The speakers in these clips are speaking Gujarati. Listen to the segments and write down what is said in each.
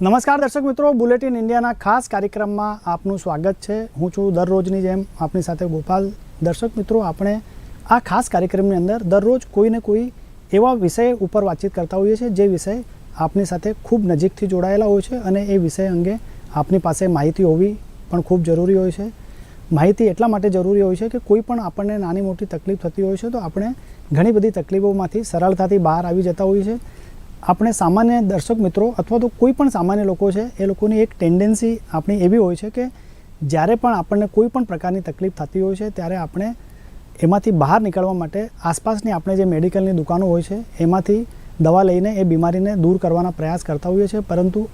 નમસ્કાર દર્શક મિત્રો, બુલેટિન ઇન્ડિયાના ખાસ કાર્યક્રમમાં આપનું સ્વાગત છે. હું છું દરરોજની જેમ આપની સાથે ગોપાલ. દર્શક મિત્રો, આપણે આ ખાસ કાર્યક્રમની અંદર દરરોજ કોઈને કોઈ એવા વિષય ઉપર વાતચીત કરતા હોઈએ છીએ જે વિષય આપની સાથે ખૂબ નજીકથી જોડાયેલા હોય છે અને એ વિષય અંગે આપની પાસે માહિતી હોવી પણ ખૂબ જરૂરી હોય છે. માહિતી એટલા માટે જરૂરી હોય છે કે કોઈ પણ આપણને નાની મોટી તકલીફ થતી હોય છે તો આપણે ઘણી બધી તકલીફોમાંથી સરળતાથી બહાર આવી જતા હોઈએ છીએ. આપણે સામાન્ય દર્શક મિત્રો અથવા તો કોઈ પણ સામાન્ય લોકો છે, એ લોકોની એક ટેન્ડન્સી આપણી એવી હોય છે કે જ્યારે પણ આપણને કોઈ પણ પ્રકારની તકલીફ થતી હોય છે, ત્યારે આપણે એમાંથી બહાર નીકળવા માટે આસપાસની આપણે જે મેડિકલની દુકાનો હોય છે, એમાંથી દવા લઈને એ બીમારીને દૂર કરવાના પ્રયાસ કરતા હોઈએ છીએ. પરંતુ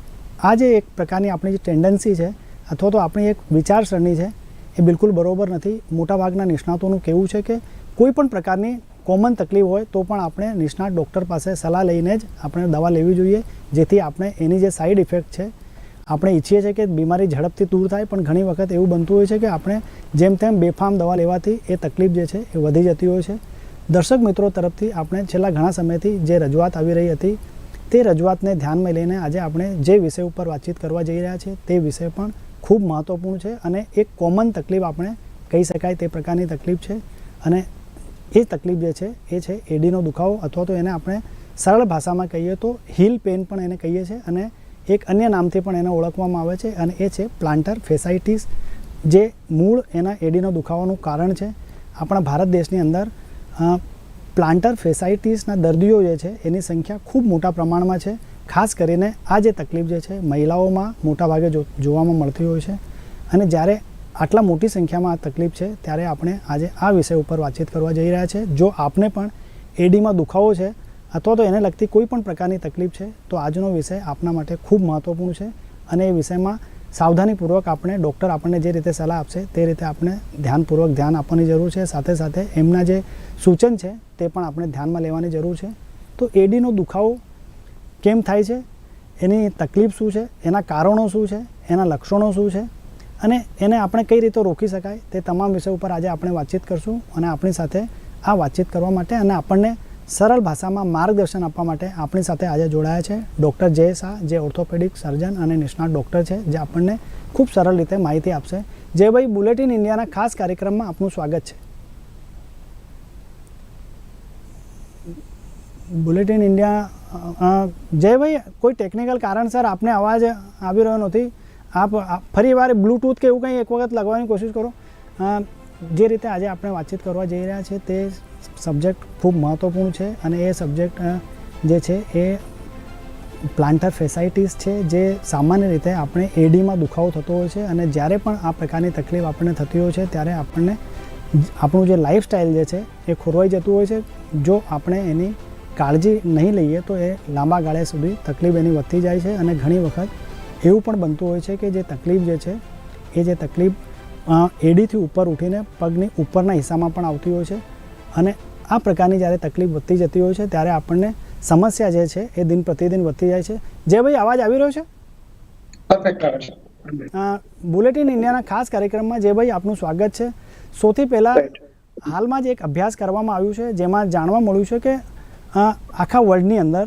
આ જે એક પ્રકારની આપણી જે ટેન્ડન્સી છે અથવા તો આપણી એક વિચારસરણી છે, એ બિલકુલ બરોબર નથી. મોટાભાગના નિષ્ણાતોનું કહેવું છે કે કોઈ પણ પ્રકારની કોમન તકલીફ હોય તો પણ આપણે નિષ્ણાત ડૉક્ટર પાસે સલાહ લઈને જ આપણે દવા લેવી જોઈએ, જેથી આપણે એની જે સાઈડ ઇફેક્ટ છે, આપણે ઈચ્છીએ છીએ કે બીમારી ઝડપથી દૂર થાય, પણ ઘણી વખત એવું બનતું હોય છે કે આપણે જેમ તેમ બેફામ દવા લેવાથી એ તકલીફ જે છે એ વધી જતી હોય છે. દર્શક મિત્રો તરફથી આપણે છેલ્લા ઘણા સમયથી જે રજૂઆત આવી રહી હતી, તે રજૂઆતને ધ્યાનમાં લઈને આજે આપણે જે વિષય ઉપર વાતચીત કરવા જઈ રહ્યા છીએ, તે વિષય પણ ખૂબ મહત્ત્વપૂર્ણ છે અને એક કોમન તકલીફ આપણે કહી શકાય તે પ્રકારની તકલીફ છે અને એ તકલીફ જે છે, એ છે એડીનો દુખાવો અથવા તો એને આપણે સરળ ભાષામાં કહીએ તો હીલ પેન પણ એને કહીએ છીએ અને એક અન્ય નામથી પણ એને ઓળખવામાં આવે છે અને એ છે પ્લાન્ટર ફેસાઇટીસ જે મૂળ એના એડીનો દુખાવાનું કારણ છે. આપણા ભારત દેશની અંદર પ્લાન્ટર ફેસાઇટીસના દર્દીઓ જે છે એની સંખ્યા ખૂબ મોટા પ્રમાણમાં છે. ખાસ કરીને આ જે તકલીફ જે છે, મહિલાઓમાં મોટાભાગે જોવામાં મળતી હોય છે. અને જ્યારે આટલા મોટી સંખ્યામાં આ તકલીફ છે, ત્યારે આપણે આજે આ વિષય ઉપર વાતચીત કરવા જઈ રહ્યા છે. જો આપને પણ એડીમાં દુખાવો છે, અથવા તો એને લગતી કોઈ પણ પ્રકારની તકલીફ છે, તો આજનો વિષય આપના માટે ખૂબ મહત્ત્વપૂર્ણ છે અને એ વિષયમાં સાવધાનીપૂર્વક આપણે ડૉક્ટર આપણને જે રીતે સલાહ આપશે તે રીતે આપણે ધ્યાનપૂર્વક ધ્યાન આપવાની જરૂર છે. સાથે સાથે એમના જે સૂચન છે તે પણ આપણે ધ્યાનમાં લેવાની જરૂર છે. તો એડીનો દુખાવો કેમ થાય છે? એની તકલીફ શું છે? એના કારણો શું છે? એના લક્ષણો શું છે? અને એને આપણે કઈ રીતે રોકી શકાય તે તમામ વિષય ઉપર આજે આપણે વાતચીત કરશું અને આપણી સાથે આ વાતચીત કરવા માટે અને આપણને સરળ ભાષામાં માર્ગદર્શન આપવા માટે આપણી સાથે આજે જોડાયા છે ડૉક્ટર જય શાહ જે ઓર્થોપેડિક સર્જન અને નિષ્ણાત ડૉક્ટર છે, જે આપણને ખૂબ સરળ રીતે માહિતી આપશે. જયભાઈ બુલેટિન ઇન્ડિયાના ખાસ કાર્યક્રમમાં આપનું સ્વાગત છે. બુલેટિન ઇન્ડિયા જય ભાઈ, કોઈ ટેકનિકલ કારણસર આપને અવાજ આવી રહ્યો નથી? આપ ફરી વાર બ્લૂટૂથ કે એવું કંઈ એક વખત લગાવવાની કોશિશ કરો. જે રીતે આજે આપણે વાતચીત કરવા જઈ રહ્યા છે તે સબ્જેક્ટ ખૂબ મહત્ત્વપૂર્ણ છે અને એ સબ્જેક્ટ જે છે એ પ્લાન્ટર ફેસાઇટીસ છે જે સામાન્ય રીતે આપણે એડીમાં દુખાવો થતો હોય છે અને જ્યારે પણ આ પ્રકારની તકલીફ આપણને થતી હોય છે ત્યારે આપણને આપણું જે લાઈફસ્ટાઈલ જે છે એ ખોરવાઈ જતું હોય છે. જો આપણે એની કાળજી નહીં લઈએ તો એ લાંબા ગાળે સુધી તકલીફ એની વધતી જાય છે અને ઘણી વખત એવું પણ બનતું હોય છે કે જે તકલીફ જે છે એ જે તકલીફ એડીથી ઉપર ઉઠીને પગની ઉપરના હિસ્સામાં પણ આવતી હોય છે અને આ પ્રકારની જ્યારે તકલીફ વધતી જતી હોય છે ત્યારે આપણને સમસ્યા જે છે એ દિન પ્રતિદિન વધતી જાય છે. જે ભાઈ અવાજ આવી રહ્યો છે? બુલેટિન ઇન્ડિયાના ખાસ કાર્યક્રમમાં જે ભાઈ આપનું સ્વાગત છે. સૌથી પહેલાં હાલમાં જ એક અભ્યાસ કરવામાં આવ્યું છે જેમાં જાણવા મળ્યું છે કે આખા વર્લ્ડની અંદર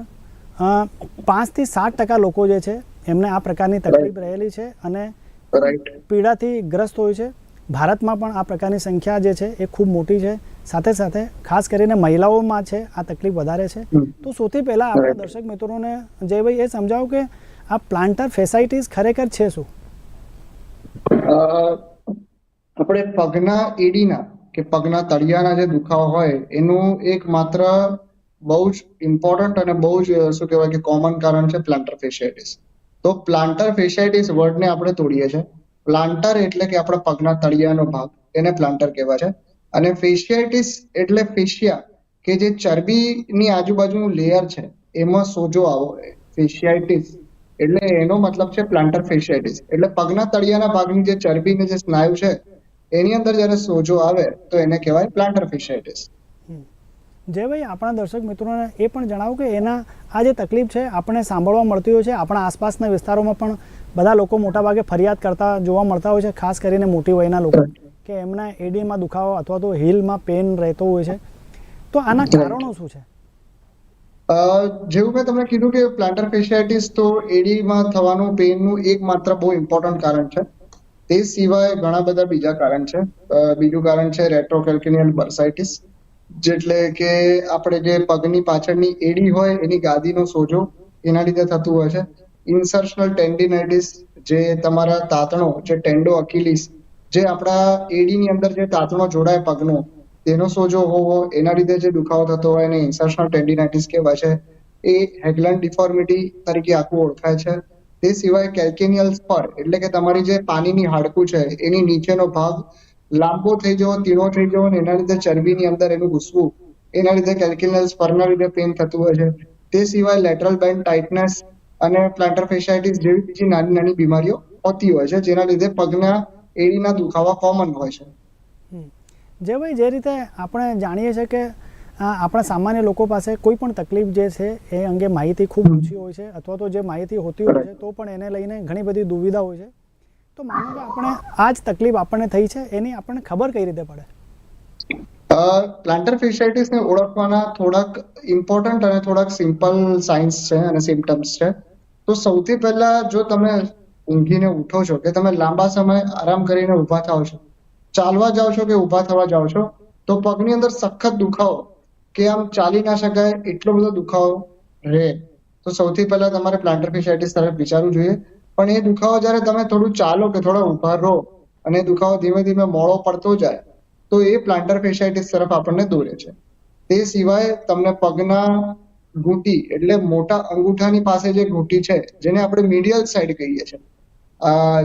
પાંચથી સાત ટકા લોકો જે છે એમને આ પ્રકારની તકલીફ રહેલી છે અને પીડાથી ગ્રસ્ત હોય છે. ભારતમાં પણ આ પ્રકારની સંખ્યા જે છે એ ખૂબ મોટી છે. સાથે સાથે ખાસ કરીને મહિલાઓમાં છે આ તકલીફ વધારે છે. તો સૌથી પહેલાં આપણા. દર્શક મિત્રોને જયભાઈ એ સમજાવો કે આ પ્લાન્ટર ફેસાઇટીસ ખરેખર છે શું? આપણે પગના એડીના કે પગના તળિયાના જે દુખાવો હોય એનું એક માત્ર બહુ જ ઇમ્પોર્ટન્ટ અને બહુ જ શું કહેવાય કે કોમન કારણ છે પ્લાન્ટર ફેશિયાઇટિસ તો પ્લાન્ટર ફેશિયાઇટિસ વર્ડને આપણે તોડીએ છીએ. પ્લાન્ટર એટલે કે આપણા પગના તળિયાનો ભાગ, એને પ્લાન્ટર કહેવાય છે. અને ફેશિયાઇટિસ એટલે ફેશિયા કે જે ચરબીની આજુબાજુનું લેયર છે, એમાં સોજો આવો ફેશિયાઇટિસ એટલે એનો મતલબ છે પ્લાન્ટર ફેશિયાઇટિસ એટલે પગના તળિયાના ભાગની જે ચરબીની જે સ્નાયુ છે, એની અંદર જ્યારે સોજો આવે, તો એને કહેવાય પ્લાન્ટર ફેશિયાઇટિસ જયભાઈ આપણા દર્શક મિત્રોને એ પણ જણાવો કે એના આ જે તકલીફ છે આપણને સાંભળવા મળતી હોય છે. આપણા આસપાસના વિસ્તારોમાં પણ બધા લોકો મોટાભાગે ફરિયાદ કરતા જોવા મળતા હોય છે ખાસ કરીને મોટી વયના લોકો કે એમના એડીમાં દુખાવો અથવા તો હિલમાં પેન રહેતો હોય છે. તો આના કારણો શું છે? અ, જેવું મેં તમને કીધું કે પ્લાન્ટર ફેશિયાઇટિસ તો એડીમાં થવાનું પેઇનનું એકમાત્ર બહુ ઇમ્પોર્ટન્ટ કારણ છે. તે સિવાય ઘણા બધા બીજા કારણ છે. બીજું કારણ છે રેટ્રોકેલ્કિનિયલ બર્સાઇટિસ જેટલે કે આપણે જે પગની પાછળની એડી હોય, એની ગાદીનો સોજો એના લીધે થતું હોય છે. ઇન્સર્શનલ ટેન્ડિનાઇટિસ જે તમારા તાતણો, જે ટેન્ડો અકિલિસ, જે આપણા એડીની અંદર જે તાતણો જોડાય પગનો, તેનો સોજો હોવો, એના લીધે જે દુખાવો થતો હોય એને ઇન્સર્શનલ ટેન્ડિનાઇટિસ કહેવાય છે. એ હેગલન ડિફોર્મિટી તરીકે આખું ઓળખાય છે. તે સિવાય કેલ્કેનિયલ સ્પર, એટલે કે તમારી જે પાણીની હાડકું છે, એની નીચેનો ભાગ લાંબો થઈ જવો તીણો થઈ જવો ને એના લીધે ચરબીની અંદર એનું ઘૂસવું એના લીધે કેલ્કેનિયલ સ્પરના લીધે પેઇન થતું હોય છે. તે સિવાય લેટરલ બેન્ડ ટાઇટનેસ અને પ્લાન્ટર ફેશિયાઇટિસ જેવી બીજી નાની નાની બીમારીઓ હોતી હોય છે જેના લીધે પગના એડીના દુખાવા કોમન હોય છે. જે ભાઈ જે રીતે આપણે જાણીએ છીએ કે આપણા સામાન્ય લોકો પાસે કોઈ પણ તકલીફ જે છે એ અંગે માહિતી ખૂબ ઓછી હોય છે અથવા તો જે માહિતી હોતી હોય છે તો પણ એને લઈને ઘણી બધી દુવિધા હોય છે. તો માનો કે આપણે આ જ તકલીફ આપણને થઈ છે, એની આપણને ખબર કઈ રીતે પડે? પ્લાન્ટર ફેશિયાઇટિસને ઓળખવાના થોડાક ઇમ્પોર્ટન્ટ અને થોડાક સિમ્પલ સાઇન્સ છે અને સિમ્ટમ્સ છે. તો સૌથી પહેલા જો તમે ઊંઘીને ઉઠો છો કે તમે લાંબા સમય આરામ કરીને ઊભા થાઓ છો, ચાલવા જાઓ છો કે ઊભા થવા જાઓ છો, તો પગની અંદર સખત દુખાવો કે આમ ચાલી ના શકાય એટલો બધો દુખાવો રહે. તો સૌથી પહેલા તમારે પ્લાન્ટર ફેશિયાઇટિસ તરફ વિચારવું જોઈએ. પણ એ દુખાવો જ્યારે તમે થોડું ચાલો કે થોડા ઊભા રહો અને દુખાવો ધીમે ધીમે મોડો પડતો જાય, તો એ પ્લાન્ટર ફેશિયાઇટિસ તરફ આપણને દોરે છે. તે સિવાય તમને પગના ઘૂંટી એટલે મોટા અંગૂઠાની પાસે જે ઘૂંટી છે, જેને આપણે મીડિયલ સાઈડ કહીએ છીએ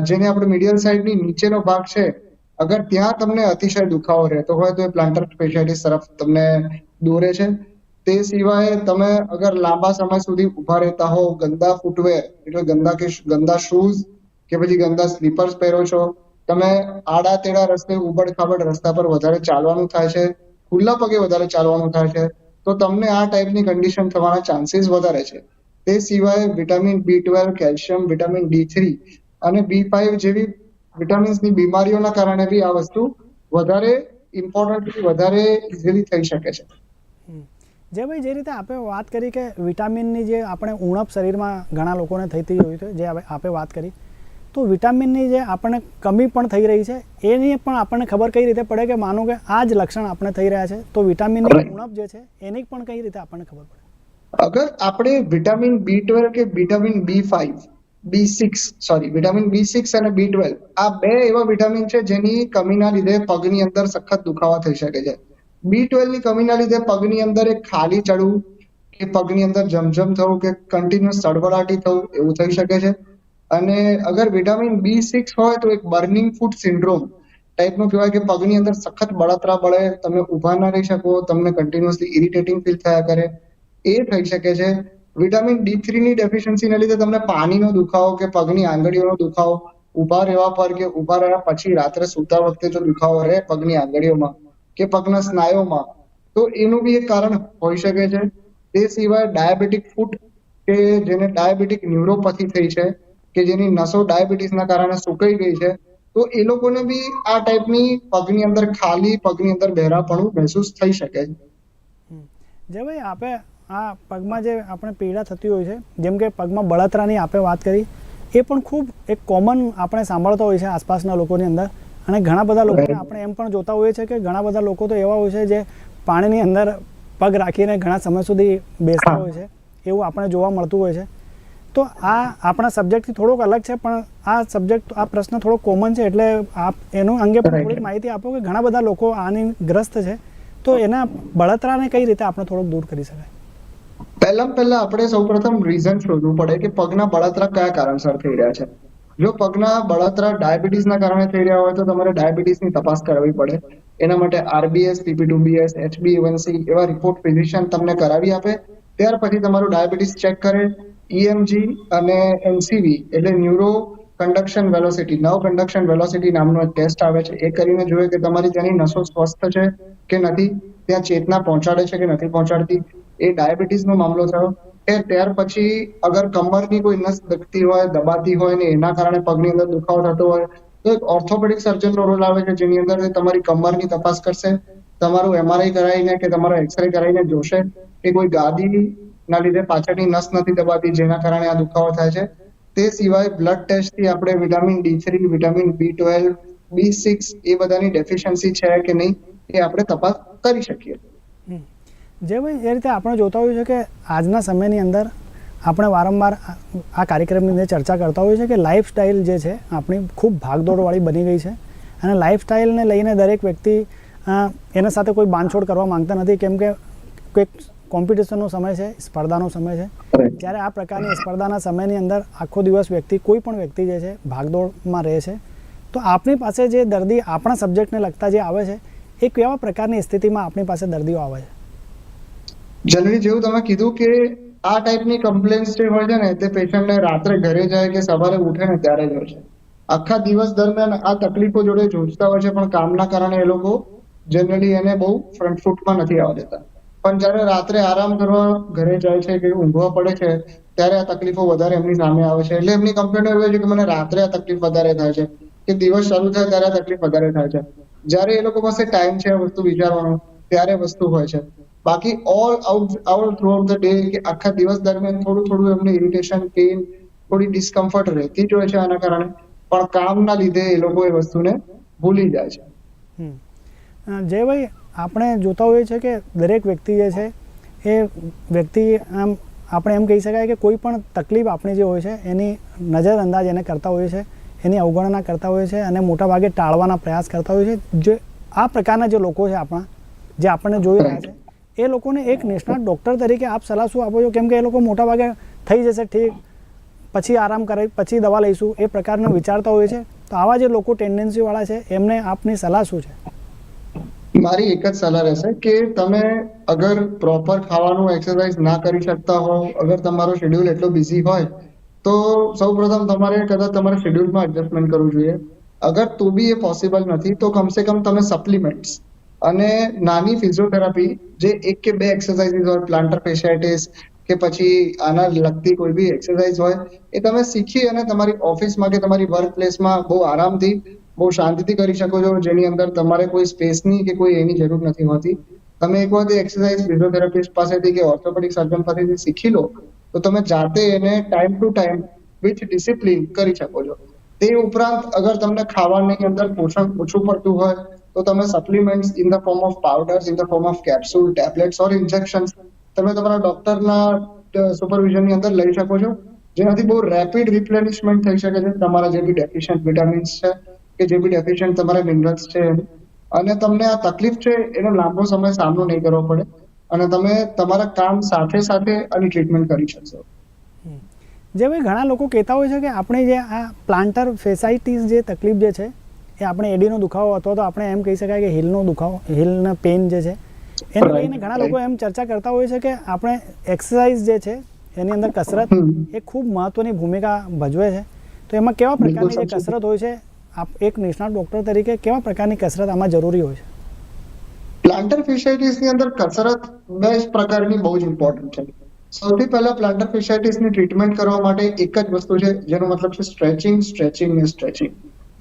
જેને આપણે મીડિયલ સાઈડની નીચેનો ભાગ છે, અગર ત્યાં તમને અતિશય દુખાવો રહેતો હોય તો એ પ્લાન્ટર ફેશિયાઇટિસ તરફ તમને દોરે છે. તે સિવાય તમે અગર લાંબા સમય સુધી ઊભા રહેતા હો ગંદા ફૂટવેર એટલે ગંદા કે ગંદા શૂઝ કે પછી ગંદા સ્લીપર્સ પહેરો છો, તમે આડા તેડા રસ્તે ઉબડ ખાબડ રસ્તા પર વધારે ચાલવાનું થાય છે, ખુલ્લા પગે વધારે ચાલવાનું થાય છે, તો તમને આ ટાઈપની કન્ડિશન થવાના ચાન્સીસ વધારે છે તે સિવાય vitamin B twelve calcium vitamin D three અને બી ફાઈવ જેવી વિટામિન્સની બીમારીઓના કારણે બી આ વસ્તુ વધારે ઇમ્પોર્ટન્ટલી વધારે ઇઝીલી થઈ શકે છે. જે ભાઈ જે રીતે આપણે વાત કરી કે વિટામિનની જે આપણે ઉણપ શરીરમાં ઘણા લોકોને થતી હોય છે જે આપણે વાત કરી તો વિટામિનની જે આપણને કમી પણ થઈ રહી છે એની પણ આપણને ખબર કઈ રીતે પડે કે માનો કે આ જ લક્ષણ આપણે થઈ રહ્યા છે તો વિટામિનની ઉણપ જે છે એની પણ કઈ રીતે આપણને ખબર પડે? અગર આપણે વિટામિન બી ટ્વેલ્વ કે vitamin B five B six sorry vitamin B six અને બી ટ્વેલ્વ આ બે એવા વિટામિન છે જેની કમીના લીધે પગની અંદર સખત દુખાવા થઈ શકે છે. બી ટ્વેલ્વની કમીના લીધે પગની અંદર એક ખાલી ચડવું કે પગની અંદર જમજમ થવું કે કન્ટિન્યુઅસ સળવળાટી થવું, એવું થઈ શકે છે. અને અગર વિટામિન બી સિક્સ હોય તો એક બર્નિંગ ફૂટ સિન્ડ્રોમ ટાઈપનું કહેવાય કે પગની અંદર સખત બળતરા બળે, તમે ઊભા ના રહી શકો, તમને કન્ટિન્યુઅસલી ઇરિટેટિંગ ફીલ થયા કરે, એ થઈ શકે છે. વિટામિન ડી થ્રી ની ડેફિશિયન્સીને લીધે તમને પાણીનો દુખાવો કે પગની આંગળીઓનો દુખાવો, ઊભા રહેવા પર કે ઊભા રહ્યા પછી રાત્રે સૂતા વખતે જો દુખાવો રહે પગની આંગળીઓમાં કે પગના સ્નાયુઓમાં. તો એનું બી એક કારણ હોઈ શકે છે. તે સિવાય ડાયાબિટીક ફૂટ કે જેને ડાયાબિટીક ન્યુરોપથી થઈ છે, કે જેની નસો ડાયાબિટીસના કારણે સુકાઈ ગઈ છે, તો એ લોકોને બી આ ટાઈપની પગની અંદર ખાલી, પગની અંદર બહેરાપણું મહેસૂસ થઈ શકે છે. જે ભાઈ આપણે આ પગમાં જે આપણે પીડા થતી હોય છે, જેમ કે પગમાં બળતરાની આપણે વાત કરી, એ પણ ખૂબ એક કોમન આપણે સાંભળતા હોય છે આસપાસના લોકોની અંદર અને ઘણા બધા લોકો આપણે એમ પણ જોતા હોઈએ છીએ કે ઘણા બધા લોકો તો એવા હોય છે જે પાણીની અંદર પગ રાખીને ઘણા સમય સુધી બેસતા હોય છે એવું આપણે જોવા મળતું હોય છે. તો આ આપણા સબ્જેક્ટથી થોડોક અલગ છે પણ આ સબ્જેક્ટ આ પ્રશ્ન થોડો કોમન છે એટલે આપ એનું અંગે પણ થોડીક માહિતી આપો કે ઘણા બધા લોકો આની ગ્રસ્ત છે. તો એના બળતરાને કઈ રીતે આપણે થોડોક દૂર કરી શકાય? પહેલા પહેલા આપણે સૌપ્રથમ રીઝન શોધવું પડે કે પગના બળતરા કયા કારણસર થઈ રહ્યા છે. જો પગના બળતરા ડાયાબિટીસના કારણે થઈ રહ્યા હોય તો તમારે ડાયાબિટીસની તપાસ કરાવવી પડે. એના માટે આરબીએસ પીપી એચબીએવનસી એવા રિપોર્ટ ફિઝિશિયન તમને કરાવી આપે. ત્યાર પછી તમારું ડાયાબિટીસ ચેક કરે. ઈએમજી અને એનસીવી એટલે neuro conduction velocity, nerve conduction velocity નામનો એક ટેસ્ટ આવે છે. એ કરીને જોઈએ કે તમારી ત્યાંની નસો સ્વસ્થ છે કે નથી, ત્યાં ચેતના પહોંચાડે છે કે નથી પહોંચાડતી. એ ડાયાબિટીસનો મામલો થયો. એ ત્યાર પછી અગર કમરની કોઈ નસ દખતી હોય, દબાતી હોય ને એના કારણે પગની અંદર દુખાવો થતો હોય, તો એક ઓર્થોપેડિક સર્જનનો રોલ આવે છે, જેની અંદર તમારી કમરની તપાસ કરશે. તમારું એમઆરઆઈ કરાવીને કે તમારો એક્સરે કરાવીને જોશે કે કોઈ ગાદી ના લીધે પાછળની નસ નથી દબાતી, જેના કારણે આ દુખાવો થાય છે. તે સિવાય બ્લડ ટેસ્ટથી આપણે vitamin D three vitamin B twelve B six એ બધાની ડેફિશિયન્સી છે કે નહીં એ આપણે તપાસ કરી શકીએ. જે ભાઈ એ રીતે આપણે જોતા હોઈએ છીએ કે આજના સમયની અંદર આપણે વારંવાર આ- આ કાર્યક્રમની અંદર ચર્ચા કરતા હોઈએ છીએ કે લાઈફસ્ટાઈલ જે છે આપણી ખૂબ ભાગદોડવાળી બની ગઈ છે. અને લાઈફસ્ટાઈલને લઈને દરેક વ્યક્તિ એના સાથે કોઈ બાંધછોડ કરવા માંગતા નથી. કેમ કે કોઈક કોમ્પિટિશનનો સમય છે સ્પર્ધાનો સમય છે. ત્યારે આ પ્રકારની સ્પર્ધાના સમયની અંદર આખો દિવસ વ્યક્તિ કોઈ પણ વ્યક્તિ જે છે ભાગદોડમાં રહે છે. તો આપણી પાસે જે દર્દી આપણા સબ્જેક્ટને લગતા જે આવે છે એ કેવા પ્રકારની સ્થિતિમાં આપણી પાસે દર્દીઓ આવે છે. જનરલી જેવું તમે કીધું કે આ ટાઈપની કમ્પ્લેન્સ જે હોય છે ને, તે પેશન્ટને રાત્રે ઘરે જાય કે સવારે ઉઠે ને ત્યારે જ હોય છે. આખા દિવસ દરમિયાન આ તકલીફો જોડે જોજતા હોય છે, પણ કામના કારણે એ લોકો જનરલી એને બહુ ફ્રન્ટ ફૂટમાં નથી આવવા દેતા. પણ જ્યારે રાત્રે આરામ કરવા ઘરે જાય છે કે ઊંઘવા પડે છે, ત્યારે આ તકલીફો વધારે એમની સામે આવે છે. એટલે એમની કમ્પ્લેન એવી છે કે મને રાત્રે આ તકલીફ વધારે થાય છે, કે દિવસ શરૂ થાય ત્યારે આ તકલીફ વધારે થાય છે. જ્યારે એ લોકો પાસે ટાઈમ છે વસ્તુ વિચારવાનો, ત્યારે વસ્તુ હોય છે. બાકી all out all throughout the day કે આખા દિવસ દરમિયાન થોડું થોડું એમને ઇરિટેશન પેઇન થોડી ડિસ્કમ્ફર્ટ રહેતી જ હોય છે આના કારણે. પણ કામના લીધે એ લોકો એ વસ્તુને ભૂલી જાય છે. જયભાઈ, આપણે જોતા હોઈએ છીએ કે દરેક વ્યક્તિ જે છે એ વ્યક્તિ આમ, આપણે એમ કહી શકાય કે કોઈ પણ તકલીફ આપણી જે હોય છે, એની નજરઅંદાજ એને કરતા હોઈએ છે એની અવગણના કરતા હોઈએ છે અને મોટાભાગે ટાળવાના પ્રયાસ કરતા હોઈએ છે જે આ પ્રકારના જે લોકો છે આપણા, જે આપણને જોઈ રહ્યા છે એ લોકોને એક નિષ્ણાત ડૉક્ટર તરીકે આપ સલાહ શું આપો છો? કેમ કે એ લોકો મોટાભાગે થઈ જશે, ઠીક. પછી આરામ કરે, પછી દવા લઈશું, એ પ્રકારનું વિચારતા હોય છે. તો આવા જે લોકો ટેન્ડન્સીવાળા છે, એમને આપની સલાહ શું છે? મારી એક જ સલાહ રહેશે કે તમે અગર પ્રોપર ખાવાનું એક્સરસાઇઝ ના કરી શકતા હો, અગર તમારો શેડ્યુલ એટલો બિઝી હોય, તો સૌપ્રથમ તમારે કદાચ તમારા શેડ્યુલમાં એડજસ્ટમેન્ટ કરવું જોઈએ. અગર તો બી એ પોસિબલ નથી, તો કમસે કમ તમે સપ્લિમેન્ટ્સ અને નાની ફિઝિયોથેરાપી જે એક કે બે એક્સરસાઇઝીસ હોય પ્લાન્ટર ફેશિયાઇટિસ કે પછી આના લગતી કોઈ બી એક્સરસાઇઝ હોય, એ તમે શીખી અને તમારી ઓફિસમાં કે તમારી વર્ક પ્લેસમાં બહુ આરામથી, બહુ શાંતિથી કરી શકો છો, જેની અંદર તમારે કોઈ સ્પેસની કે કોઈ એની જરૂર નથી હોતી. તમે એક વખત એક્સરસાઇઝ ફિઝિયોથેરાપિસ્ટ પાસેથી કે ઓર્થોપેડિક સર્જન પાસેથી શીખી લો, તો તમે જાતે એને time to time with discipline કરી શકો છો. તે ઉપરાંત અગર તમને ખાવાની અંદર પોષણ ઓછું પડતું હોય તો તમે supplements in the form of powders in the form of capsule tablets or injections તમે તમારા ડોક્ટરના સુપરવિઝનની અંદર લઈ શકો છો. જેનાથી બહુ રેપિડ રિપ્લેનિશમેન્ટ થઈ શકે છે તમારા જે બી ડેફિશિયન્ટ વિટામિન્સ છે કે જે બી ડેફિશિયન્ટ તમારા મિનરલ્સ છે. અને તમને આ તકલીફ છે એનો લાંબો સમય સામનો નહીં કરવો પડે. અને તમે તમારા કામ સાથે સાથે આની ટ્રીટમેન્ટ કરી શકશો. જે ભાઈ ઘણા લોકો કહેતા હોય છે કે આપણે જે આ પ્લાન્ટર ફેસાઇટીસ જે તકલીફ જે છે એ આપણે એડીનો દુખાવો અથવા તો આપણે એમ કહી શકાય કે હિલનો દુખાવો હિલના પેઇન જે છે એને લઈને ઘણા લોકો એમ ચર્ચા કરતા હોય છે કે આપણે એક્સરસાઇઝ જે છે એની અંદર કસરત એ ખૂબ મહત્વની ભૂમિકા ભજવે છે. તો એમાં કેવા પ્રકારની જે કસરત હોય છે આપ એક નિષ્ણાત ડૉક્ટર તરીકે કેવા પ્રકારની કસરત આમાં જરૂરી હોય છે? પ્લાન્ટર ફેશિયાઇટિસ અંદર કસરત બે પ્રકારની બહુ જ ઇમ્પોર્ટન્ટ છે. સૌથી પહેલા પ્લાન્ટર ફેશિયાઇટિસ ટ્રીટમેન્ટ કરવા માટે એક જ વસ્તુ છે જેનો મતલબ છે સ્ટ્રેચિંગ સ્ટ્રેચિંગ ને સ્ટ્રેચિંગ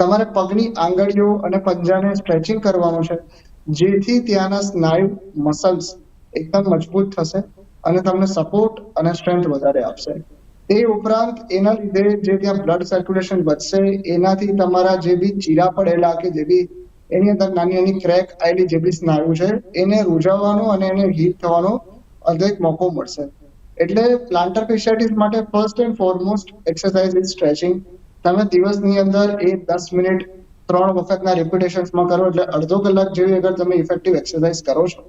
તમારે પગની આંગળીઓ અને પંજાને સ્ટ્રેચિંગ કરવાનું છે, જેથી ત્યાંના સ્નાયુ મસલ્સ એકદમ મજબૂત થશે અને તમને સપોર્ટ અને સ્ટ્રેન્થ વધારે આપશે. તે ઉપરાંત એના લીધે જે ત્યાં બ્લડ સર્ક્યુલેશન વધશે, એનાથી તમારા જે બી ચીરા પડેલા કે જે બી એની અંદર નાની નાની ક્રેક આવેલી જે બી સ્નાયુ છે, એને રૂઝાવવાનો અને એને હીટ થવાનો અધિક મોકો મળશે. એટલે પ્લાન્ટર ફેશિયાઇટિસ માટે first and foremost exercise is stretching તમે દિવસની અંદર એ દસ મિનિટ ત્રણ વખતના રેપ્યુટેશન્સમાં કરો એટલે અડધો કલાક જેવી અગર તમે ઇફેક્ટિવ એક્સરસાઇઝ કરો છો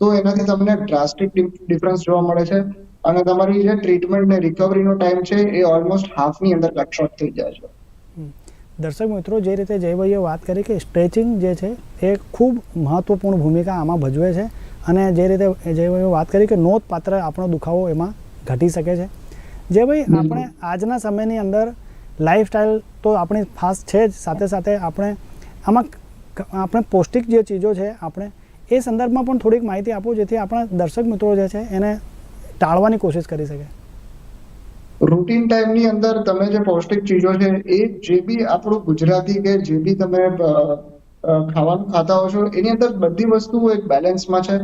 તો એનાથી તમને ડ્રાસ્ટિક ડિફરન્સ જોવા મળે છે. અને તમારી જે ટ્રીટમેન્ટ ને રિકવરીનો ટાઈમ છે એ ઓલમોસ્ટ હાફની અંદર કટ શોર્ટ થઈ જાય છે. દર્શક મિત્રો જે રીતે જયભાઈએ વાત કરી કે સ્ટ્રેચિંગ જે છે એ ખૂબ મહત્વપૂર્ણ ભૂમિકા આમાં ભજવે છે. અને જે રીતે જયભાઈએ વાત કરી કે નોંધપાત્ર આપણો દુખાવો એમાં ઘટી શકે છે. જે ભાઈ આપણે આજના સમયની અંદર લાઈફસ્ટાઈલ તો આપણી ફાસ્ટ છે જ. સાથે સાથે આપણે આમાં આપણે પૌષ્ટિક જે ચીજો છે, આપણે એ સંદર્ભમાં પણ થોડીક માહિતી આપો જેથી આપણા દર્શક મિત્રો જે છે એને ટાળવાની કોશિશ કરી શકે. રૂટીન ટાઈમની અંદર તમે જે પૌષ્ટિક ચીજો છે, એ જે બી આપણું ગુજરાતી કે જે બી તમે ખાવાનું ખાતા હો છો, એની અંદર બધી વસ્તુઓ એક બેલેન્સમાં છે.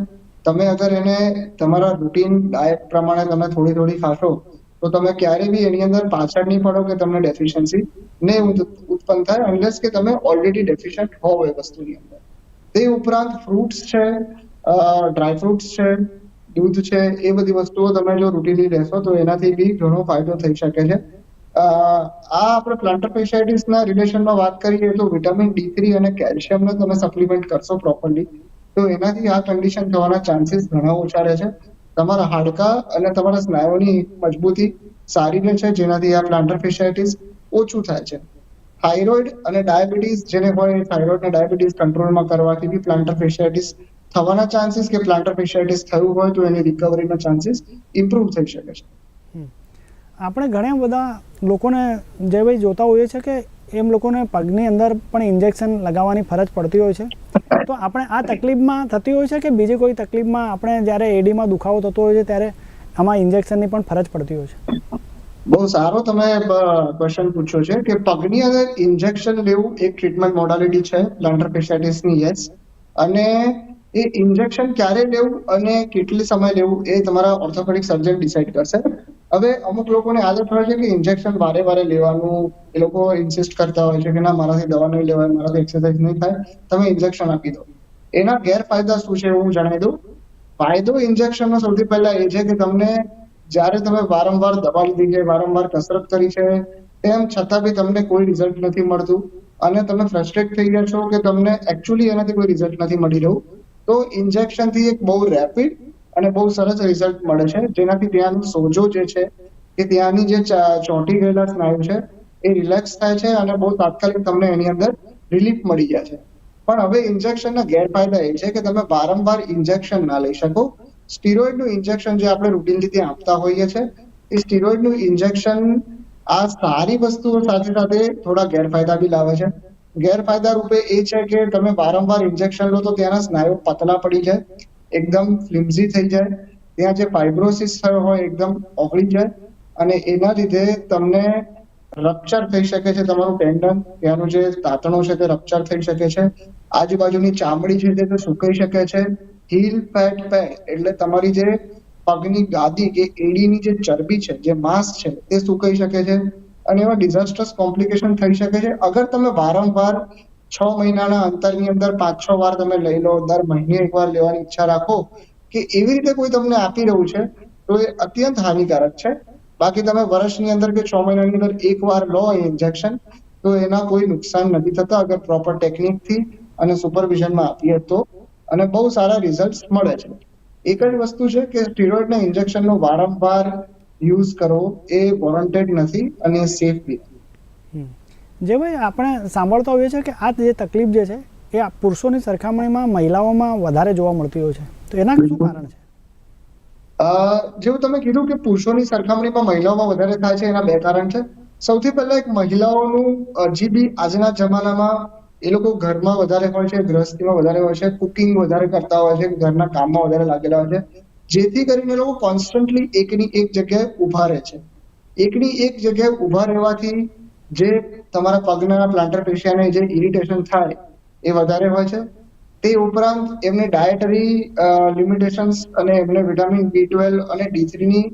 તમે અગર એને તમારા રૂટીન ડાયટ પ્રમાણે તમે થોડી થોડી ખાશો તો તમે ક્યારે બી એની અંદર પાછળ નહીં પડો કે તમને ડેફિશિયન્સી નહીં ઉત્પન્ન થાય અનલેસ કે તમે ઓલરેડી ડેફિશિયન્ટ હોવ એ વસ્તુની અંદર. તે ઉપરાંત ફ્રૂટ્સ છે ડ્રાય ફ્રૂટ્સ છે, દૂધ છે, એ બધી વસ્તુઓ તમે જો રૂટીનલી લેશો તો એનાથી બી ઘણો ફાયદો થઈ શકે છે. આ આપણે પ્લાન્ટર પેશાઇટિસના રિલેશનમાં વાત કરીએ તો વિટામિન ડી થ્રી અને કેલ્શિયમનો તમે સપ્લિમેન્ટ કરશો પ્રોપરલી તો એનાથી આ કન્ડિશન થવાના ચાન્સીસ ઘણા ઓછા રહે છે. તમારા હાડકા અને તમારા સ્નાયુઓની મજબૂતી સારી રહે છે, જેનાથી આ પ્લાન્ટર ફેશાઇટિસ ઓછું થાય છે. થાઇરોઇડ અને ડાયાબિટીસ જેને હોય થાઇરોઇડ અને ડાયાબિટીસ કંટ્રોલમાં કરવાથી બી પ્લાન્ટર ફેશાઇટિસ થવાના ચાન્સીસ કે પ્લાન્ટર ફેશાઇટિસ થયું હોય તો એની રિકવરીના ચાન્સીસ ઇમ્પ્રુવ થઈ શકે છે. આપણે ઘણા બધા લોકોને જે ભાઈ જોતા હોઈએ છે કે એમ લોકોને પગની અંદર પણ ઇન્જેક્શન લગાવવાની ફરજ પડતી હોય છે. તો આપણે આ તકલીફમાં થતી હોય છે કે બીજી કોઈ તકલીફમાં આપણે જ્યારે એડીમાં દુખાવો થતો હોય છે ત્યારે આમાં ઇન્જેક્શનની પણ ફરજ પડતી હોય છે? બહુ સારો તમે ક્વેશ્ચન પૂછ્યો છે કે પગની અંદર ઇન્જેક્શન લેવું એક ટ્રીટમેન્ટ મોડાલિટી છે લંડર ફેશાઇટિસની યસ અને એ ઇન્જેક્શન ક્યારે લેવું અને કેટલી સમય લેવું એ તમારા ઓર્થોપેડિક સર્જન ડિસાઇડ કરશે. હવે અમુક લોકોને આદત હોય છે કે ઇન્જેક્શન વારે વારે લેવાનું, એ લોકો ઇન્સિસ્ટ કરતા હોય છે કે ના, મારાથી દવા નહીં લેવાય, મારાથી એક્સરસાઇઝ નહીં થાય, તમે ઇન્જેક્શન આપી દો. એના ગેરફાયદા શું છે હું જણાવી દઉં? ફાયદો ઇન્જેક્શનનો સૌથી પહેલા એ છે કે તમને જ્યારે તમે વારંવાર દવા લીધી છે, વારંવાર કસરત કરી છે, તેમ છતાં બી તમને કોઈ રિઝલ્ટ નથી મળતું અને તમે ફ્રસ્ટ્રેટ થઈ ગયા છો કે તમને એકચ્યુઅલી એનાથી કોઈ રિઝલ્ટ નથી મળી રહ્યું, તો ઇન્જેક્શનથી એક બહુ રેપિડ અને બહુ સરસ રિઝલ્ટ મળે છે. જેનાથી ત્યાંનું સોજો જે છે કે ત્યાંની જે ચોંટી ગયેલા સ્નાયુ છે, એ રિલેક્સ થાય છે અને બહુ તાત્કાલિક તમને એની અંદર રિલીફ મળી જાય છે. પણ હવે ઇન્જેક્શનના ગેરફાયદા એ છે કે તમે વારંવાર ઇન્જેક્શન ના લઈ શકો. સ્ટીરોઇડનું ઇન્જેક્શન જે આપણે રૂટીનલી ત્યાં આપતા હોઈએ છીએ એ સ્ટીરોઇડનું ઇન્જેક્શન આ સારી વસ્તુઓ સાથે સાથે થોડા ગેરફાયદા બી લાવે છે. ગેરફાયદા રૂપે એ છે કે તમે વારંવાર ઇન્જેક્શન લો તો ત્યાંના સ્નાયુ પતલા પડી જાય. એકદમ ફ્લિમ્ઝી થઈ જાય. ત્યાં જે ફાઇબ્રોસિસ થયો હોય, એકદમ ઓગળી જાય. અને એના લીધે તમને રપ્ચર થઈ શકે છે તમારું ટેન્ડન ત્યાંનું જે તાતણો છે તે રપ્ચર થઈ શકે છે. આજુબાજુની ચામડી છે તે સુકાઈ શકે છે. હીલ ફેટ પેડ એટલે તમારી જે પગની ગાદી કે એડીની જે ચરબી છે, જે માંસ છે, તે સુકાઈ શકે છે. અને એવા ડિઝાસ્ટર્સ કોમ્પ્લિકેશન થઈ શકે છે. અગર તમે વારંવાર છ મહિનાના અંતરની અંદર પાંચ છ વાર તમે લઈ લો, દર મહિને એકવાર લેવાની ઈચ્છા રાખો કે એવી રીતે કોઈ તમને આપી રહ્યું છે, તો એ અત્યંત હાનિકારક છે. બાકી તમે વર્ષની અંદર કે છ મહિનાની અંદર એક વાર લો ઇન્જેક્શન તો એના કોઈ નુકસાન નથી થતા. અગર પ્રોપર ટેકનિકથી અને સુપરવિઝનમાં આપીએ તો. અને બહુ સારા રિઝલ્ટ મળે છે. એક જ વસ્તુ છે કે સ્ટીરોઇડના ઇન્જેક્શનનો વારંવાર યુઝ કરવો એ વોરંટેડ નથી અને સેફ બી. જે ભાઈ આપણે સાંભળતા હોઈએ છીએ કે આ જે તકલીફ જે છે એ પુરુષોની સરખામણીમાં મહિલાઓમાં વધારે જોવા મળતી હોય છે. તો એના શું કારણ છે? અ, જેવું તમે કીધું કે પુરુષોની સરખામણીમાં મહિલાઓમાં વધારે થાય છે એના બે કારણ છે. સૌથી પહેલા એક મહિલાઓનું હજી બી આજના જમાનામાં એ લોકો ઘરમાં વધારે હોય છે ગૃહસ્થીમાં વધારે હોય છે કુકિંગ વધારે કરતા હોય છે ઘરના કામમાં વધારે લાગેલા હોય છે. જેથી કરીને લોકો કોન્સ્ટન્ટલી એકની એક જગ્યાએ ઊભા રહે છે. એકની એક જગ્યાએ ઊભા રહેવાથી જે તમારા પગના પ્લાન્ટર પેશિયાને જે ઇરિટેશન થાય એ વધારે હોય છે. તે ઉપરાંત એમને ડાયટરી લિમિટેશન્સ અને એમને vitamin B twelve and D થ્રીની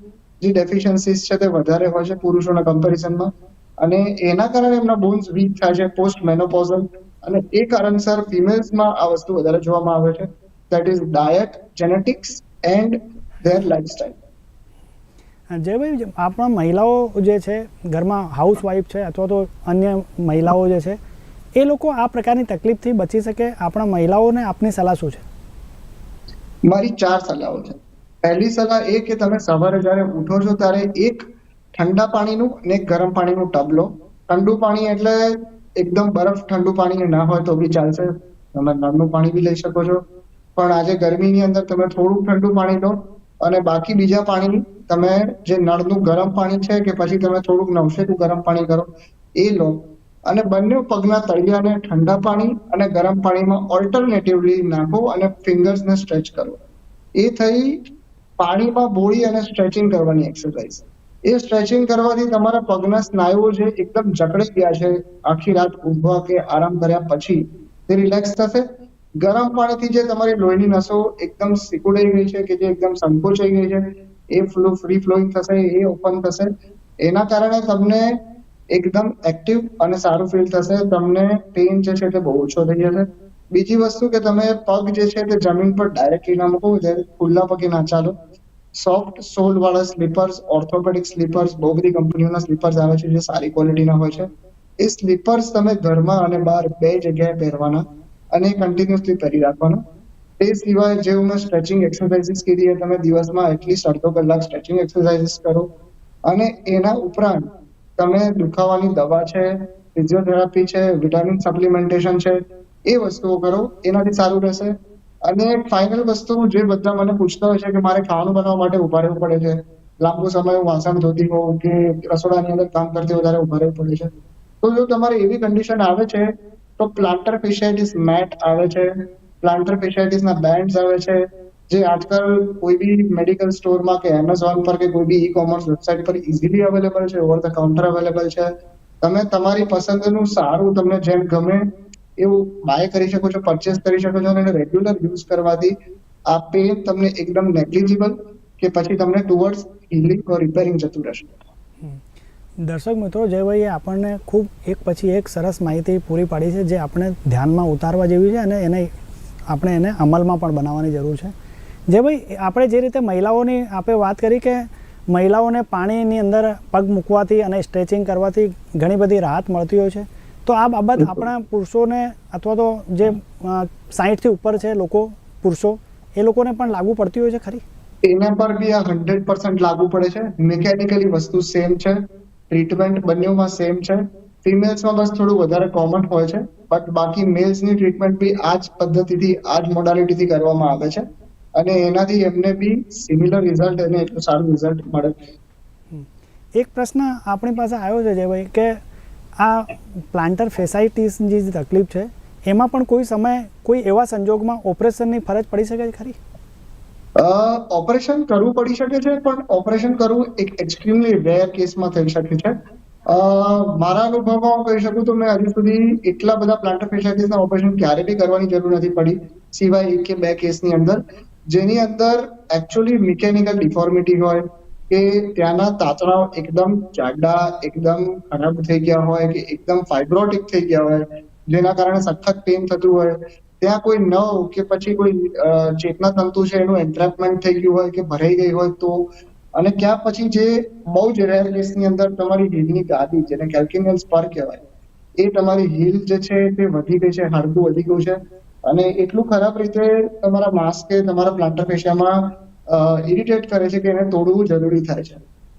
જે ડેફિશિયન્સીસ છે તે વધારે હોય છે પુરુષોના કમ્પેરિઝનમાં અને એના કારણે એમના બોન્સ વીક થાય છે પોસ્ટ મેનોપોઝલ અને એ કારણસર ફિમેલ્સમાં આ વસ્તુ વધારે જોવામાં આવે છે. That is diet genetics and their lifestyle જે ભાઈ આપણા મહિલાઓ જે છે, ઘરમાં હાઉસવાઈફ છે અથવા તો અન્ય મહિલાઓ જે છે, એ લોકો આ પ્રકારની તકલીફથી બચી શકે? આપણા મહિલાઓને આપની સલાહ શું છે? મારી ચાર સલાહો છે. પહેલી સલાહ એ કે તમે સવારે જ્યારે ઉઠો છો ત્યારે એક ઠંડા પાણીનું અને એક ગરમ પાણીનું ટબ લો. ઠંડુ પાણી એટલે એકદમ બરફ ઠંડુ પાણી ના હોય તો બી ચાલશે. તમે નળનું પાણી બી લઈ શકો છો. પણ આજે ગરમીની અંદર તમે થોડુંક ઠંડુ પાણી લો અને બાકી બીજા પાણી તમે જે નળનું ગરમ પાણી છે કે પછી તમે થોડુંક નવશેકું ગરમ પાણી કરો, એ લો. અને બંને પગના તળિયાને ઠંડા પાણી અને ગરમ પાણીમાં ઓલ્ટરનેટિવલી નાખો અને ફિંગર્સને સ્ટ્રેચ કરો. એ થઈ પાણીમાં બોળી અને સ્ટ્રેચિંગ કરવાની એક્સરસાઇઝ એ સ્ટ્રેચિંગ કરવાથી તમારા પગના સ્નાયુઓ જે એકદમ જકડી ગયા છે, આખી રાત ઊંઘવા કે આરામ કર્યા પછી, તે રિલેક્સ થશે. ગરમ પાણીથી જે તમારી લોહીની નસો એકદમ સિકુડાઈ ગઈ છે કે જે એકદમ સંકોચાઈ ગઈ છે એ ફ્લો ફ્રી ફ્લોઈંગ થશે, એ ઓપન થશે. એના કારણે તમને એકદમ એક્ટિવ અને સારું ફીલ થશે. તમને પેઇન જે છે તે બહુ ઓછો થઈ જશે. બીજી વસ્તુ કે તમે પગ જે છે તે જમીન પર ડાયરેક્ટલી ના મૂકો જ્યારે ખુલ્લા પગે ના ચાલો. સોફ્ટ સોલ વાળા સ્લીપર્સ ઓર્થોપેડિક સ્લીપર્સ બહુ બધી કંપનીઓના સ્લીપર્સ આવે છે જે સારી ક્વોલિટીના હોય છે. એ સ્લીપર્સ તમે ઘરમાં અને બહાર બે જગ્યાએ પહેરવાના અને કન્ટિન્યુઅસલી પહેરી રાખવાના. તે સિવાય જે હું સ્ટ્રેચિંગ એક્સરસાઇઝીસ એ તમે દિવસમાં એટલીસ્ટ અડધો કલાક સ્ટ્રેચિંગ એક્સરસાઇઝીસ કરો. અને એના ઉપરાંત તમે દુખાવાની દવા છે ફિઝિયોથેરાપી છે વિટામિન સપ્લિમેન્ટેશન છે, એ વસ્તુઓ કરો, એનાથી સારું રહેશે. અને ફાઇનલ વસ્તુ જે બધા મને પૂછતા હોય છે કે મારે ખાવાનું બનાવવા માટે ઊભા રહેવું પડે છે. લાંબો સમય હું વાસણ ધોતી હોઉં કે રસોડાની અંદર કામ કરતી વધારે ઊભા રહેવું પડે છે. તો જો તમારે એવી કન્ડિશન આવે છે, તો પ્લાન્ટર ફેશિયાઇટિસ મેટ આવે છે. પ્લાન્ટર ફેશિયાઇટિસ બેન્ડ્સ આવે છે, જે આજકાલ કોઈ બી મેડિકલ સ્ટોરમાં કે એમેઝોન પર કે કોઈ બી ઈ કોમર્સ વેબસાઇટ પર ઇઝીલી અવેલેબલ છે ઓવર ધ કાઉન્ટર અવેલેબલ છે. તમે તમારી પસંદનું સારું તમને જેમ ગમે એવું બાય કરી શકો છો પરચેસ કરી શકો છો અને રેગ્યુલર યુઝ કરવાથી આ પેન તમને એકદમ નેગ્લિજિબલ કે પછી તમને ટુવર્ડ્સ હિલિંગ ઓર રિપેરિંગ જતું રહેશે. દર્શક મિત્રો, જયભાઈએ આપણને ખૂબ એક પછી એક સરસ માહિતી પૂરી પાડી છે, જે આપણે ધ્યાનમાં ઉતારવા જેવી છે અને એને આપણે એને અમલમાં પણ બનાવવાની જરૂર છે. જે ભાઈ આપણે જે રીતે મહિલાઓની આપણે વાત કરી કે મહિલાઓને પાણીની અંદર પગ મૂકવાથી અને સ્ટ્રેચિંગ કરવાથી ઘણી બધી રાહત મળતી હોય છે તો આ બાબત આપણા પુરુષોને અથવા તો જે સાહીઠથી ઉપર છે લોકો પુરુષો એ લોકોને પણ લાગુ પડતી હોય છે ખરી? એના પર બી આ હંડ્રેડ પર્સન્ટ લાગુ પડે છે. મિકેનિકલી વસ્તુ સેમ છે. ટ્રીટમેન્ટ બંનેમાં સેમ છે. ફિમેલ્સમાં બસ થોડું વધારે કોમન હોય છે બટ બાકી મેલ્સની ટ્રીટમેન્ટ બી આ જ પદ્ધતિથી આ જ મોડાલિટીથી કરવામાં આવે છે. અને એનાથી એમને બી સિમિલર રિઝલ્ટ અને એટલું સારું રિઝલ્ટ મળે. એક પ્રશ્ન આપણી પાસે આવ્યો છે જયભાઈ કે આ પ્લાન્ટર ફેસાઇટીસની જે તકલીફ છે એમાં પણ કોઈ સમય કોઈ એવા સંજોગમાં ઓપરેશનની ફરજ પડી શકે છે ખરી? ઓપરેશન કરવું પડી શકે છે પણ ઓપરેશન કરવું એક એક્સ્ટ્રીમલી રેર કેસમાં થઈ શકે છે. મારા અનુભવમાં હું કહી શકું તો મેં હજુ સુધી એટલા બધા પ્લાન્ટર ફેશિયાલિટીસના ઓપરેશન ક્યારે બી કરવાની જરૂર નથી પડી, સિવાય એક કે બે કેસની અંદર. જેની અંદર એકચ્યુઅલી મિકેનિકલ ડિફોર્મિટી હોય, કે ત્યાંના તાતણાઓ એકદમ જાડા, એકદમ ખરાબ થઈ ગયા હોય, કે એકદમ ફાઇબ્રોટિક થઈ ગયા હોય, જેના કારણે સખત પેઇન થતું હોય, ત્યાં કોઈ નવ કે પછી કોઈ ચેતના તંતુ છે એનું એન્ટ્રેપમેન્ટ થઈ ગયું હોય કે ભરાઈ ગઈ હોય તો અને ત્યાં પછી જે બહુ જ રેર કેસની અંદર તમારી હિલની ગાદી, જેને કેલ્કિનિયલ સ્પર કહેવાય, એ તમારી હિલ જે છે તે વધી ગઈ છે હાડકું વધી ગયું છે. અને એટલું ખરાબ રીતે તમારા માસ કે તમારા પ્લાન્ટર ફેશિયામાં ઇરિટેટ કરે છે કે એને તોડવું જરૂરી થાય છે.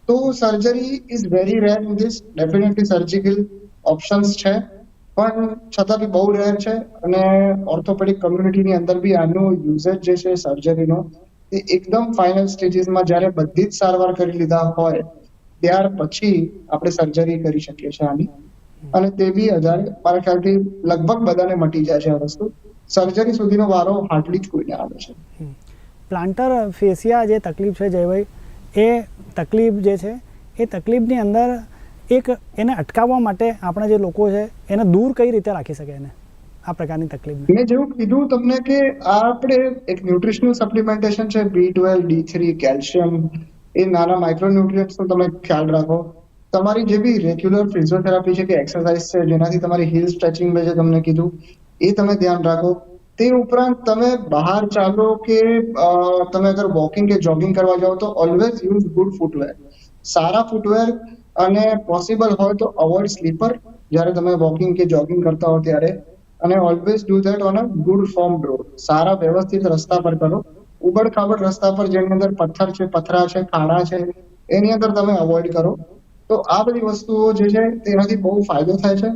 તો surgery is very rare in this definitely surgical options છે. પણ છતાં બી બહુ રેર છે અને ઓર્થોપેડિક કમ્યુનિટીની અંદર બી આનું યુઝેજ જે છે સર્જરીનો એકદમ ફાઇનલ સ્ટેજીસમાં જ્યારે બધી જ સારવાર કરી લીધા હોય, ત્યાર પછી આપણે સર્જરી કરી શકીએ છીએ આની. અને તે બી હજાર, મારા ખ્યાલથી લગભગ બધાને મટી જાય છે આ વસ્તુ. સર્જરી સુધીનો વારો હાર્ડલી જ કોઈને આવે છે. પ્લાન્ટર ફેસિયા જે તકલીફ છે જયભાઈ, એ તકલીફ જે છે, એ તકલીફની અંદર એક એને અટકાવવા માટે આપણા જે લોકો છે, એને દૂર કઈ રીતે રાખી શકે એને? આ પ્રકારની તકલીફ મેં જેવું કીધું તમને કે આ આપણે એક ન્યુટ્રિશનલ સપ્લિમેન્ટેશન છે B twelve D three calcium, એ નાના માઇક્રોન્યુટ્રિયન્ટ્સ નો તમે ખ્યાલ રાખો. તમારી જે બી રેગ્યુલર ફિઝિયોથેરાપી છે કે એક્સરસાઇઝ છે, જેનાથી તમારી હિલ સ્ટ્રેચિંગ મેં જે તમને કીધું, એ તમે ધ્યાન રાખો. તે ઉપરાંત તમે બહાર ચાલો કે તમે અગર વોકિંગ કે જોગિંગ કરવા જાઓ તો ઓલવેઝ યુઝ ગુડ ફૂટવેર સારા ફૂટવેર અને પોસિબલ હોય તો અવોઇડ સ્લીપર જ્યારે તમે વોકિંગ કે જોગિંગ કરતા હો ત્યારે અને always do that on a good form road સારા વ્યવસ્થિત રસ્તા પર કરો. ઉબડ ખાબડ રસ્તા પર જેની અંદર પથ્થર છે, પથરા છે, ખાડા છે, એની અંદર તમે અવોઇડ કરો. તો આ બધી વસ્તુઓ જે છે, તેનાથી બહુ ફાયદો થાય છે.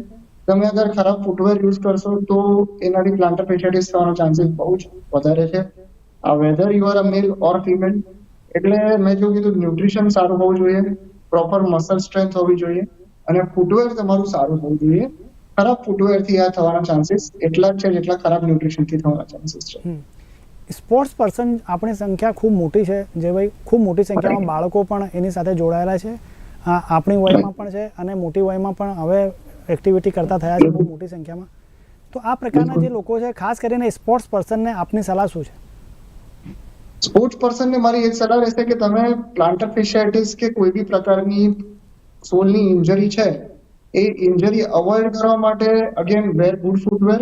તમે અગર ખરાબ ફૂટવેર યુઝ કરશો, તો એનાથી પ્લાન્ટર ફેશિયાલિટીસ થવાનો ચાન્સીસ બહુ જ વધારે છે. આ whether you are a male or female એટલે મેં જો કીધું ન્યુટ્રિશન સારું હોવું જોઈએ પ્રોપર મસલ સ્ટ્રેન્થ હોવી જોઈએ, અને ફૂટવેર તમારું સારું હોવું જોઈએ. ખરાબ ફૂટવેરથી આ થવાના ચાન્સીસ એટલા જ છે જેટલા ખરાબ ન્યુટ્રિશનથી થવાના ચાન્સીસ છે. સ્પોર્ટ્સ પર્સન આપણી સંખ્યા ખૂબ મોટી છે જે ભાઈ ખૂબ મોટી સંખ્યામાં બાળકો પણ એની સાથે જોડાયેલા છે. આપણી વયમાં પણ છે અને મોટી વયમાં પણ હવે એક્ટિવિટી કરતા થયા છે બહુ મોટી સંખ્યામાં. તો આ પ્રકારના જે લોકો છે ખાસ કરીને સ્પોર્ટ્સ પર્સનને આપની સલાહ શું છે? સ્પોર્ટ્સ પર્સનને મારી એ સલાહ રહેશે કે તમે પ્લાન્ટર ફેશિયાઇટિસ કે કોઈ બી પ્રકારની સોલની ઇન્જરી છે એ ઇન્જરી અવોઇડ કરવા માટે અગેન વેર ગુડ ફૂટવેર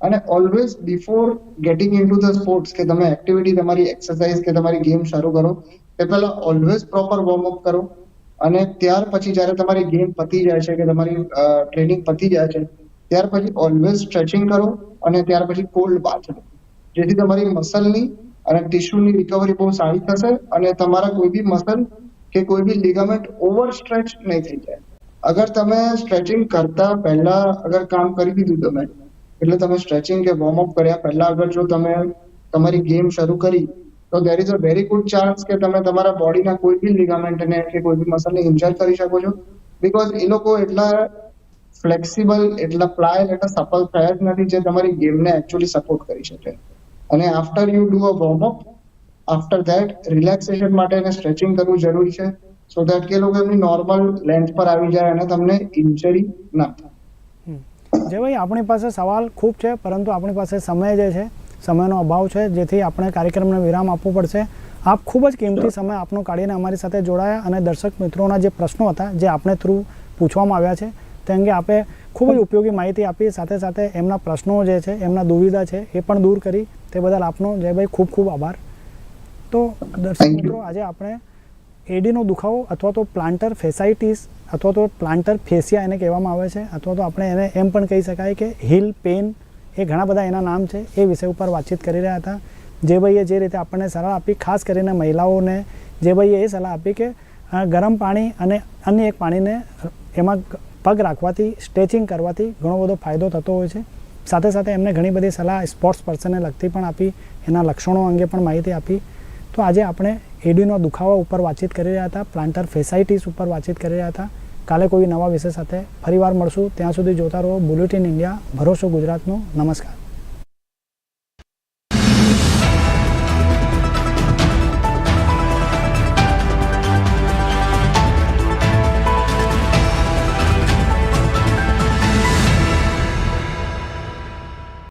અને always before getting into the sports કે તમે એક્ટિવિટી તમારી એક્સરસાઇઝ કે તમારી ગેમ શરૂ કરો, તે પહેલા ઓલવેઝ પ્રોપર વોર્મઅપ કરો અને ત્યાર પછી જ્યારે તમારી ગેમ પતી જાય છે કે તમારી ટ્રેનિંગ પતી જાય છે, ત્યાર પછી ઓલવેઝ સ્ટ્રેચિંગ કરો અને ત્યાર પછી કોલ્ડ બાથ લો જેથી તમારી મસલની અને ટિશ્યુની રિકવરી બહુ સારી થશે અને તમારા કોઈ બી મસલ કે કોઈ બી લિગામેન્ટ ઓવર સ્ટ્રેચ નહીં થઈ જાય. અગર તમે સ્ટ્રેચિંગ કરતા પહેલા અગર કામ કરી દીધું તમે, એટલે તમે સ્ટ્રેચિંગ કે વોર્મઅપ કર્યા પહેલા અગર જો તમે તમારી ગેમ શરૂ કરી, તો there is a very good chance કે તમે તમારા બોડીના કોઈ બી લિગામેન્ટને કે કોઈ બી મસલને ઇન્જર કરી શકો છો. બીકોઝ એ લોકો એટલા ફ્લેક્સિબલ એટલા પ્લાય એટલા સફળ થયા જ નથી જે તમારી ગેમને એકચ્યુઅલી સપોર્ટ કરી શકે. અને after you do a warm up after that relaxation માટે એને સ્ટ્રેચિંગ કરવું જરૂરી છે. સો ધેટ કે લોકો એમની નોર્મલ લેન્થ પર આવી જાય અને તમને ઇન્જરી ના થાય. જે ભાઈ આપણી પાસે સવાલ ખૂબ છે પરંતુ આપણી પાસે સમય જે છે સમયનો અભાવ છે જેથી આપણે કાર્યક્રમને વિરામ આપવો પડશે. આપ ખૂબ જ કિંમતી સમય આપનો કાઢીને અમારી સાથે જોડાયા અને દર્શક મિત્રોના જે પ્રશ્નો હતા જે આપણે થ્રુ પૂછવામાં આવ્યા છે તે અંગે આપે ખૂબ જ ઉપયોગી માહિતી આપી સાથે સાથે એમના પ્રશ્નો જે છે એમના દુવિધા છે એ પણ દૂર કરી. તે બદલ આપનો જયભાઈ ખૂબ ખૂબ આભાર. તો દર્શક મિત્રો આજે આપણે એડીનો દુખાવો અથવા તો પ્લાન્ટર ફેસાઇટીસ અથવા તો પ્લાન્ટર ફેસિયા એને કહેવામાં આવે છે, અથવા તો આપણે એને એમ પણ કહી શકાય કે હિલ પેન એ ઘણા બધા એના નામ છે, એ વિષય ઉપર વાતચીત કરી રહ્યા હતા. જે ભાઈએ જે રીતે આપણને સલાહ આપી, ખાસ કરીને મહિલાઓને, જે ભાઈએ એ સલાહ આપી કે ગરમ પાણી અને અન્ય એક પાણીને એમાં પગ રાખવાથી, સ્ટ્રેચિંગ કરવાથી ઘણો બધો ફાયદો થતો હોય છે. સાથે સાથે એમને ઘણી બધી સલાહ સ્પોર્ટ્સ પર્સનને લગતી પણ આપી, એના લક્ષણો અંગે પણ માહિતી આપી. તો આજે આપણે એડીનો દુખાવા ઉપર વાતચીત કરી રહ્યા હતા, પ્લાન્ટર ફેસાઇટીસ ઉપર વાતચીત કરી રહ્યા હતા. કાલે કોઈ નવા વિષય સાથે ફરીવાર મળશું. ત્યાં સુધી જોતા રહો, બુલેટિન ઇન્ડિયા, ભરોસો ગુજરાતનો. નમસ્કાર.